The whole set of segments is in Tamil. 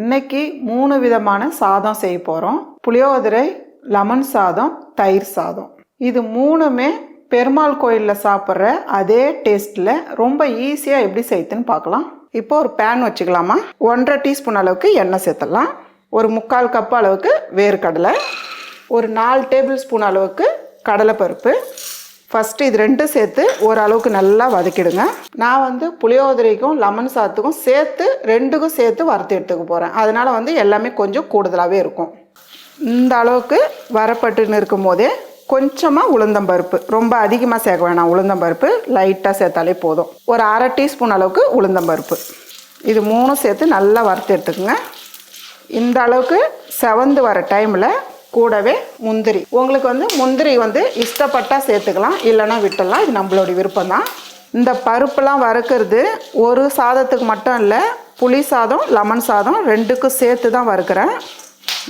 இன்னைக்கு மூணு விதமான சாதம் செய்ய போகிறோம் புளியோதரை லெமன் சாதம் தயிர் சாதம். இது மூணுமே பெருமாள் கோயிலில் சாப்பிட்ற அதே டேஸ்ட்டில் ரொம்ப ஈஸியாக எப்படி செய்யுதுன்னு பார்க்கலாம். இப்போ ஒரு பேன் வச்சுக்கலாமா? ஒன்றரை டீஸ்பூன் அளவுக்கு எண்ணெய் சேர்த்துடலாம். ஒரு முக்கால் கப் அளவுக்கு வேர்க்கடலை. ஒரு நாலு டேபிள் ஸ்பூன் அளவுக்கு கடலைப்பருப்பு. ஃபஸ்ட்டு இது ரெண்டும் சேர்த்து ஓரளவுக்கு நல்லா வதக்கிடுங்க. நான் வந்து புளியோதரைக்கும் லெமன் சாத்துக்கும் சேர்த்து ரெண்டுக்கும் சேர்த்து வறுத்து எடுத்துக்க போகிறேன் அதனால் வந்து எல்லாமே கொஞ்சம் கூடுதலாகவே இருக்கும். இந்த அளவுக்கு வரப்பட்டுன்னு இருக்கும் போதே கொஞ்சமாக உளுந்தம்பருப்பு ரொம்ப அதிகமாக சேர்க்க வேணாம். உளுந்தம்பருப்பு லைட்டாக சேர்த்தாலே போதும். ஒரு அரை டீஸ்பூன் அளவுக்கு உளுந்தம்பருப்பு இது மூணும் சேர்த்து நல்லா வறுத்து எடுத்துக்கோங்க. இந்த அளவுக்கு செவந்து வர டைமில் கூடவே முந்திரி. உங்களுக்கு வந்து முந்திரி வந்து இஷ்டப்பட்டால் சேர்த்துக்கலாம் இல்லைன்னா விட்டுடலாம். இது நம்மளுடைய விருப்பம் தான். இந்த பருப்புலாம் வறுக்கிறது ஒரு சாதத்துக்கு மட்டும் இல்லை புளி சாதம் லெமன் சாதம் ரெண்டுக்கும் சேர்த்து தான் வறுக்கிறேன்.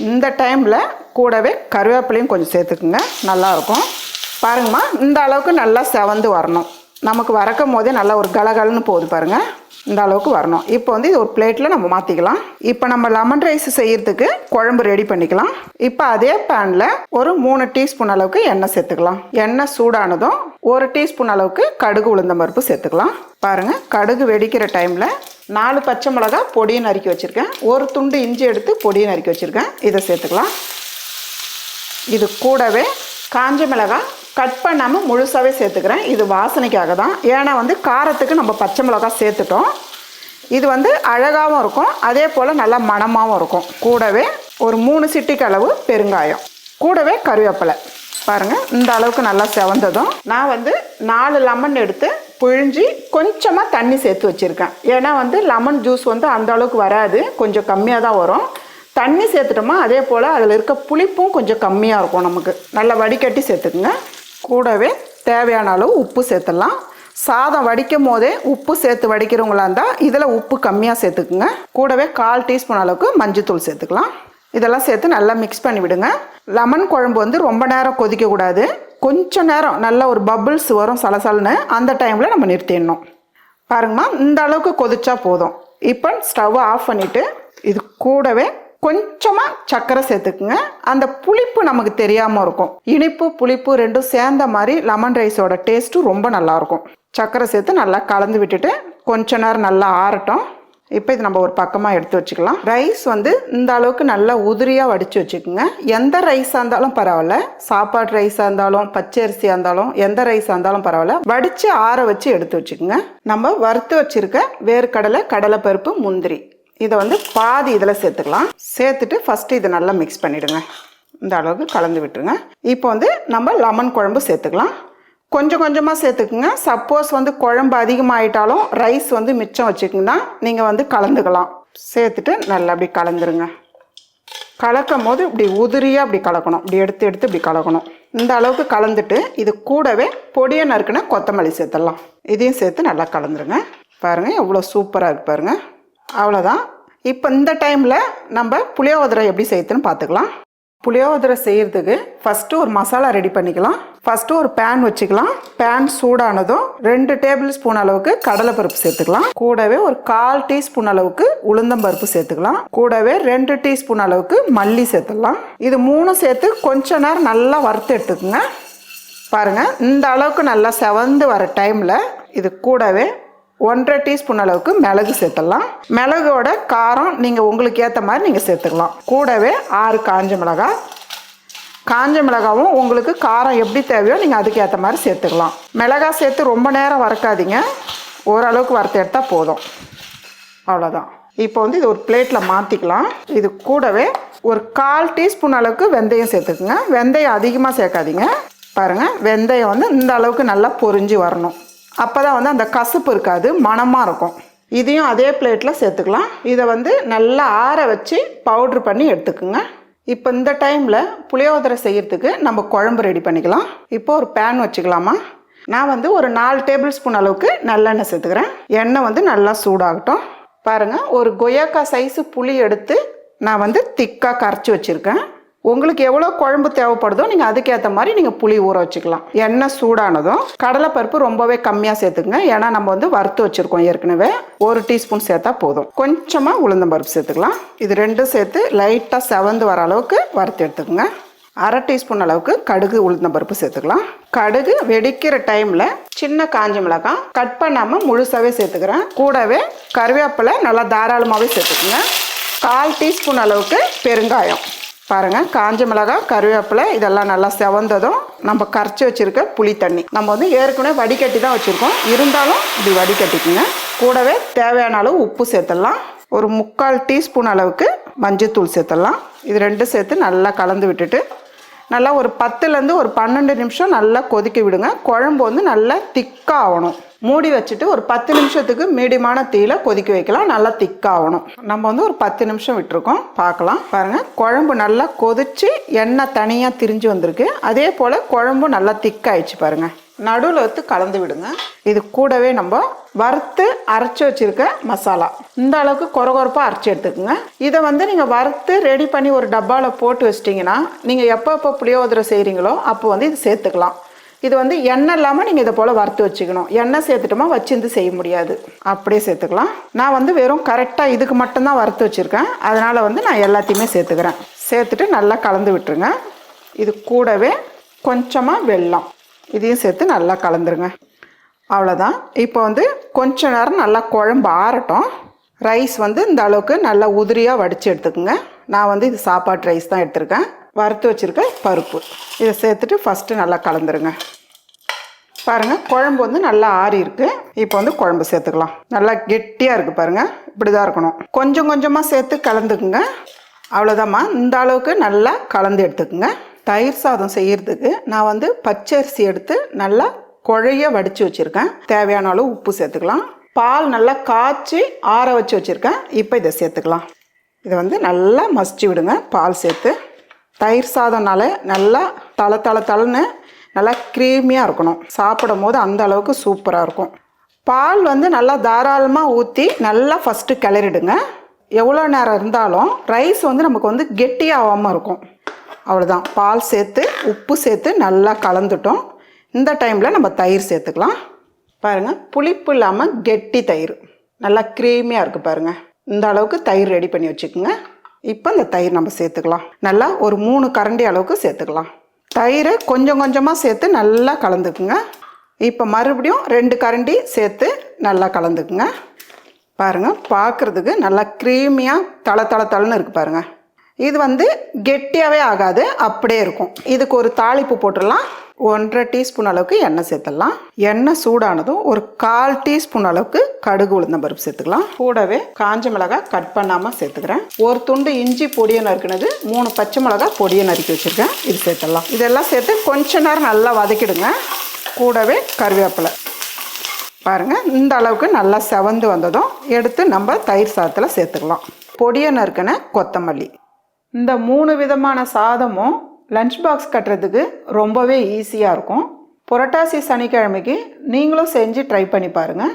இந்த டைமில் கூடவே கருவேப்பிலையும் கொஞ்சம் சேர்த்துக்குங்க. நல்லாயிருக்கும். பாருங்கம்மா இந்த அளவுக்கு நல்லா செவந்து வரணும். நமக்கு வறக்கும் போதே நல்லா ஒரு கலகலன்னு போகுது பாருங்கள் இந்த அளவுக்கு வரணும். இப்போ வந்து இது ஒரு பிளேட்டில் நம்ம மாற்றிக்கலாம் இப்போ நம்ம லெமன் ரைஸ் செய்யறதுக்கு குழம்பு ரெடி பண்ணிக்கலாம். இப்போ அதே பேனில் ஒரு மூணு டீஸ்பூன் அளவுக்கு எண்ணெய் சேர்த்துக்கலாம். எண்ணெய் சூடானதும் ஒரு டீஸ்பூன் அளவுக்கு கடுகு உளுந்த பருப்பு சேர்த்துக்கலாம். பாருங்கள் கடுகு வெடிக்கிற டைமில் நாலு பச்சை மிளகா பொடியை நறுக்கி வச்சுருக்கேன். ஒரு துண்டு இஞ்சி எடுத்து பொடியை நறுக்கி வச்சுருக்கேன். இதை சேர்த்துக்கலாம். இது கூடவே காஞ்ச மிளகாய் கட் பண்ணாமல் முழுசாகவே சேர்த்துக்கிறேன். இது வாசனைக்காக தான். ஏன்னா வந்து காரத்துக்கு நம்ம பச்சை மிளகாய் சேர்த்துட்டோம். இது வந்து அழகாகவும் இருக்கும். அதே போல் நல்லா மணமாகவும் இருக்கும். கூடவே ஒரு மூணு சிட்டிக்கு அளவு பெருங்காயம். கூடவே கருவேப்பிலை. பாருங்கள் இந்த அளவுக்கு நல்லா செவந்ததும். நான் வந்து நாலு லெமன் எடுத்து புழிஞ்சி கொஞ்சமாக தண்ணி சேர்த்து வச்சுருக்கேன். ஏன்னா வந்து லெமன் ஜூஸ் வந்து அந்த அளவுக்கு வராது. கொஞ்சம் கம்மியாக தான் வரும். தண்ணி சேர்த்துட்டோமா அதே போல் அதில் இருக்க புளிப்பும் கொஞ்சம் கம்மியாக இருக்கும் நமக்கு. நல்லா வடிகட்டி சேர்த்துக்குங்க. கூடவே தேவையான அளவு உப்பு சேர்த்துடலாம். சாதம் வடிக்கும் போதே உப்பு சேர்த்து வடிக்கிறவங்களா இருந்தால் இதில் உப்பு கம்மியாக சேர்த்துக்குங்க. கூடவே கால் டீஸ்பூன் அளவுக்கு மஞ்சத்தூள் சேர்த்துக்கலாம். இதெல்லாம் சேர்த்து நல்லா மிக்ஸ் பண்ணி விடுங்க. லெமன் குழம்பு வந்து ரொம்ப நேரம் கொதிக்கக்கூடாது கொஞ்சம் நேரம் நல்ல ஒரு பபுள்ஸ் வரும் சலசலன்னு அந்த டைமில் நம்ம நிறுத்திடணும். பாருங்கம்மா இந்த அளவுக்கு கொதிச்சா போதும். இப்போ ஸ்டவ்வை ஆஃப் பண்ணிவிட்டு இது கூடவே கொஞ்சமாக சர்க்கரை சேர்த்துக்குங்க. அந்த புளிப்பு நமக்கு தெரியாமல் இருக்கும். இனிப்பு புளிப்பு ரெண்டும் சேர்ந்த மாதிரி லெமன் ரைஸோட டேஸ்ட்டும் ரொம்ப நல்லாயிருக்கும் சர்க்கரை சேர்த்து நல்லா கலந்து விட்டுட்டு கொஞ்ச நேரம் நல்லா ஆறட்டும். இப்போ இது நம்ம ஒரு பக்கமாக எடுத்து வச்சுக்கலாம். ரைஸ் வந்து இந்த அளவுக்கு நல்லா உதிரியாக வடித்து வச்சுக்கோங்க. எந்த ரைஸாக இருந்தாலும் பரவாயில்ல. சாப்பாடு ரைஸாக இருந்தாலும் பச்சரிசியாக இருந்தாலும் எந்த ரைஸாக இருந்தாலும் பரவாயில்ல. வடித்து ஆற வச்சு எடுத்து வச்சுக்கோங்க. நம்ம வறுத்து வச்சுருக்க வேர்க்கடலை கடலைப்பருப்பு முந்திரி. இதை வந்து பாதி இதில் சேர்த்துக்கலாம். சேர்த்துட்டு ஃபஸ்ட்டு இதை நல்லா மிக்ஸ் பண்ணிவிடுங்க இந்த அளவுக்கு கலந்து விட்டுருங்க. இப்போ வந்து நம்ம லெமன் குழம்பு சேர்த்துக்கலாம். கொஞ்சம் கொஞ்சமாக சேர்த்துக்குங்க. சப்போஸ் வந்து குழம்பு அதிகமாகிட்டாலும் ரைஸ் வந்து மிச்சம் வச்சுக்கிங்கன்னா நீங்கள் வந்து கலந்துக்கலாம். சேர்த்துட்டு நல்லா அப்படி கலந்துருங்க. கலக்கும் போது இப்படி உதிரியாக அப்படி கலக்கணும். இப்படி எடுத்து எடுத்து இப்படி கலக்கணும். இந்த அளவுக்கு கலந்துட்டு இது கூடவே பொடியை நறுக்குன கொத்தமல்லி சேர்த்துடலாம். இதையும் சேர்த்து நல்லா கலந்துருங்க. பாருங்கள் எவ்வளோ சூப்பராக இருக்கு பாருங்கள் அவ்வளோதான் இப்போ இந்த டைமில் நம்ம புளியோதரை எப்படி செய்யுதுன்னு பார்த்துக்கலாம். புளியோதரை செய்கிறதுக்கு ஃபஸ்ட்டு ஒரு மசாலா ரெடி பண்ணிக்கலாம். ஃபஸ்ட்டு ஒரு பேன் வச்சுக்கலாம். பேன் சூடானதும் ரெண்டு டேபிள் ஸ்பூன் அளவுக்கு கடலைப்பருப்பு சேர்த்துக்கலாம். கூடவே ஒரு கால் டீஸ்பூன் அளவுக்கு உளுந்தம்பருப்பு சேர்த்துக்கலாம். கூடவே ரெண்டு டீஸ்பூன் அளவுக்கு மல்லி சேர்த்துக்கலாம் இது மூணும் சேர்த்து கொஞ்ச நேரம் நல்லா வறுத்து எடுத்துக்கோங்க. பாருங்கள் இந்த அளவுக்கு நல்லா செவந்து வர டைமில் இது கூடவே ஒன்றரை டீஸ்பூன் அளவுக்கு மிளகு சேர்த்துடலாம். மிளகோட காரம் நீங்கள் உங்களுக்கு ஏற்ற மாதிரி நீங்கள் சேர்த்துக்கலாம். கூடவே ஆறு காஞ்ச மிளகாய். காஞ்ச மிளகாவும் உங்களுக்கு காரம் எப்படி தேவையோ நீங்கள் அதுக்கு ஏற்ற மாதிரி சேர்த்துக்கலாம். மிளகாய் சேர்த்து ரொம்ப நேரம் வறுக்காதீங்க. ஓரளவுக்கு வறுத்து எடுத்தால் போதும். அவ்வளோதான் இப்போ வந்து இது ஒரு பிளேட்டில் மாற்றிக்கலாம் இது கூடவே ஒரு கால் டீஸ்பூன் அளவுக்கு வெந்தயம் சேர்த்துக்குங்க. வெந்தயம் அதிகமாக சேர்க்காதீங்க. பாருங்கள் வெந்தயம் வந்து இந்த அளவுக்கு நல்லா பொரிஞ்சு வரணும். அப்போ தான் வந்து அந்த கசப்பு இருக்காது மணமாக இருக்கும். இதையும் அதே பிளேட்டில் சேர்த்துக்கலாம். இதை வந்து நல்லா ஆற வச்சு பவுட்ரு பண்ணி எடுத்துக்குங்க. இப்போ இந்த டைமில் புளியோதரை செய்கிறதுக்கு நம்ம குழம்பு ரெடி பண்ணிக்கலாம். இப்போ ஒரு பேன் வச்சுக்கலாமா? நான் வந்து ஒரு நாலு டேபிள் ஸ்பூன் அளவுக்கு நல்லெண்ணெய் சேர்த்துக்கிறேன். எண்ணெய் வந்து நல்லா சூடாகட்டும். பாருங்கள் ஒரு கொய்யாக்காய் சைஸு புளி எடுத்து நான் வந்து திக்காக கரைச்சி வச்சுருக்கேன். உங்களுக்கு எவ்வளோ குழம்பு தேவைப்படுதோ நீங்கள் அதுக்கேற்ற மாதிரி நீங்கள் புளி ஊற வச்சுக்கலாம். எண்ணெய் சூடானதும் கடலைப்பருப்பு ரொம்பவே கம்மியாக சேர்த்துக்குங்க. ஏன்னா நம்ம வந்து வறுத்து வச்சுருக்கோம் ஏற்கனவே. ஒரு டீஸ்பூன் சேர்த்தா போதும். கொஞ்சமாக உளுந்தம்பருப்பு சேர்த்துக்கலாம். இது ரெண்டும் சேர்த்து லைட்டாக செவந்து வர அளவுக்கு வறுத்து எடுத்துக்கோங்க. அரை டீஸ்பூன் அளவுக்கு கடுகு உளுந்தம்பருப்பு சேர்த்துக்கலாம். கடுகு வெடிக்கிற டைமில் சின்ன காஞ்ச மிளகாய் கட் பண்ணாமல் முழுசாகவே சேர்த்துக்கிறேன். கூடவே கருவேப்பிலை நல்லா தாராளமாகவே சேர்த்துக்குங்க. கால் டீஸ்பூன் அளவுக்கு பெருங்காயம். பாருங்கள் காஞ்ச மிளகாய் கருவேப்பிலை இதெல்லாம் நல்லா செவந்ததும் நம்ம கரைச்சி வச்சுருக்க புளி தண்ணி. நம்ம வந்து ஏற்கனவே வடிகட்டி தான் வச்சுருக்கோம். இருந்தாலும் இப்படி வடிகட்டிக்குங்க. கூடவே தேவையான அளவு உப்பு சேர்த்துடலாம். ஒரு முக்கால் டீஸ்பூன் அளவுக்கு மஞ்சத்தூள் சேர்த்துடலாம். இது ரெண்டும் சேர்த்து நல்லா கலந்து விட்டுட்டு நல்லா ஒரு பத்துலேருந்து ஒரு பன்னெண்டு நிமிஷம் நல்லா கொதிக்க விடுங்க. குழம்பு வந்து நல்லா திக்காக ஆகணும் மூடி வச்சுட்டு ஒரு பத்து நிமிஷத்துக்கு மீடியமான தீயில கொதிக்க வைக்கலாம். நல்லா திக்காகணும் நம்ம வந்து ஒரு பத்து நிமிஷம் விட்டுருக்கோம். பார்க்கலாம். பாருங்கள் குழம்பு நல்லா கொதிச்சு எண்ணெய் தனியாக திரிஞ்சு வந்திருக்கு. அதே போல் குழம்பு நல்லா திக்காயிடுச்சு பாருங்கள் நடுவில் வந்து கலந்து விடுங்க. இது கூடவே நம்ம வறுத்து அரைச்சி வச்சிருக்க மசாலா. இந்த அளவுக்கு குறகுறப்பாக அரைச்சி எடுத்துக்கோங்க. இதை வந்து நீங்கள் வறுத்து ரெடி பண்ணி ஒரு டப்பாவில் போட்டு வச்சிட்டிங்கன்னா நீங்கள் எப்போ எப்போ புளியோதரை செய்கிறீங்களோ அப்போ வந்து இது சேர்த்துக்கலாம். இது வந்து எண்ணெய் இல்லாமல் நீங்கள் இதை போல் வறுத்து வச்சுக்கணும். எண்ணெய் சேர்த்துட்டோமா வச்சிருந்து செய்ய முடியாது. அப்படியே சேர்த்துக்கலாம். நான் வந்து வெறும் கரெக்டாக இதுக்கு மட்டும்தான் வறுத்து வச்சுருக்கேன். அதனால் வந்து நான் எல்லாத்தையுமே சேர்த்துக்கிறேன். சேர்த்துட்டு நல்லா கலந்து விட்டுருங்க. இது கூடவே கொஞ்சமாக வெல்லம். இதையும் சேர்த்து நல்லா கலந்துருங்க. அவ்வளோதான் இப்போ வந்து கொஞ்ச நேரம் நல்லா குழம்பு ஆறட்டும். ரைஸ் வந்து இந்த அளவுக்கு நல்லா உதிரியாக வடித்து எடுத்துக்கோங்க. நான் வந்து இது சாப்பாட்டு ரைஸ் தான் எடுத்திருக்கேன். வறுத்து வச்சுருக்க பருப்பு. இதை சேர்த்துட்டு ஃபஸ்ட்டு நல்லா கலந்துருங்க. பாருங்கள் குழம்பு வந்து நல்லா ஆறி இருக்கு. இப்போ வந்து குழம்பு சேர்த்துக்கலாம். நல்லா கெட்டியாக இருக்குது பாருங்கள் இப்படி தான் இருக்கணும். கொஞ்சம் கொஞ்சமாக சேர்த்து கலந்துக்குங்க. அவ்வளோதாம்மா இந்த அளவுக்கு நல்லா கலந்து எடுத்துக்குங்க. தயிர் சாதம் செய்கிறதுக்கு நான் வந்து பச்சரிசி எடுத்து நல்லா குழைய வடித்து வச்சுருக்கேன். தேவையான அளவு உப்பு சேர்த்துக்கலாம். பால் நல்லா காய்ச்சி ஆற வச்சு வச்சுருக்கேன். இப்போ இதை சேர்த்துக்கலாம். இதை வந்து நல்லா மசிச்சு விடுங்க. பால் சேர்த்து. தயிர் சாதம்னால நல்லா தலை தள தலைன்னு நல்லா க்ரீமியாக இருக்கணும். சாப்பிடும் போது அந்த அளவுக்கு சூப்பராக இருக்கும். பால் வந்து நல்லா தாராளமாக ஊற்றி நல்லா ஃபஸ்ட்டு கிளறிடுங்க. எவ்வளோ நேரம் இருந்தாலும் ரைஸ் வந்து நமக்கு வந்து கெட்டியாகாமல் இருக்கும். அவ்வளோதான் பால் சேர்த்து உப்பு சேர்த்து நல்லா கலந்துட்டோம். இந்த டைமில் நம்ம தயிர் சேர்த்துக்கலாம். பாருங்கள் புளிப்பு இல்லாமல் கெட்டி தயிர். நல்லா க்ரீமியாக இருக்குது பாருங்கள் இந்த அளவுக்கு தயிர் ரெடி பண்ணி வச்சுக்கோங்க. இப்போ இந்த தயிர் நம்ம சேர்த்துக்கலாம். நல்லா ஒரு மூணு கரண்டி அளவுக்கு சேர்த்துக்கலாம். தயிரை கொஞ்சம் கொஞ்சமாக சேர்த்து நல்லா கலந்துக்குங்க. இப்போ மறுபடியும் ரெண்டு கரண்டி சேர்த்து நல்லா கலந்துக்குங்க. பாருங்கள் பார்க்குறதுக்கு நல்லா க்ரீமியாக தள தள தளன்னு இருக்குது பாருங்கள் இது வந்து கெட்டியாகவே ஆகாது அப்படியே இருக்கும். இதுக்கு ஒரு தாளிப்பு போட்டுடலாம். ஒன்றரை டீஸ்பூன் அளவுக்கு எண்ணெய் சேர்த்துடலாம். எண்ணெய் சூடானதும் ஒரு கால் டீஸ்பூன் அளவுக்கு கடுகு உளுந்தம் பருப்பு சேர்த்துக்கலாம். கூடவே காஞ்ச மிளகாய் கட் பண்ணாமல் சேர்த்துக்கிறேன். ஒரு துண்டு இஞ்சி பொடியை நறுக்கினது மூணு பச்சை மிளகாய் பொடியை நறுக்கி வச்சுருக்கேன். இது சேர்த்துடலாம். இதெல்லாம் சேர்த்து கொஞ்ச நேரம் நல்லா வதக்கிடுங்க. கூடவே கருவேப்பிலை. பாருங்கள் இந்த அளவுக்கு நல்லா செவந்து வந்ததும் எடுத்து நம்ம தயிர் சாதத்தில் சேர்த்துக்கலாம். பொடியை நறுக்கின கொத்தமல்லி. இந்த மூணு விதமான சாதமும் லன்ச் பாக்ஸ் கட்டுறதுக்கு ரொம்பவே ஈஸியாக இருக்கும். புரட்டாசி சனிக்கிழமைக்கு நீங்களும் செஞ்சு ட்ரை பண்ணி பாருங்கள்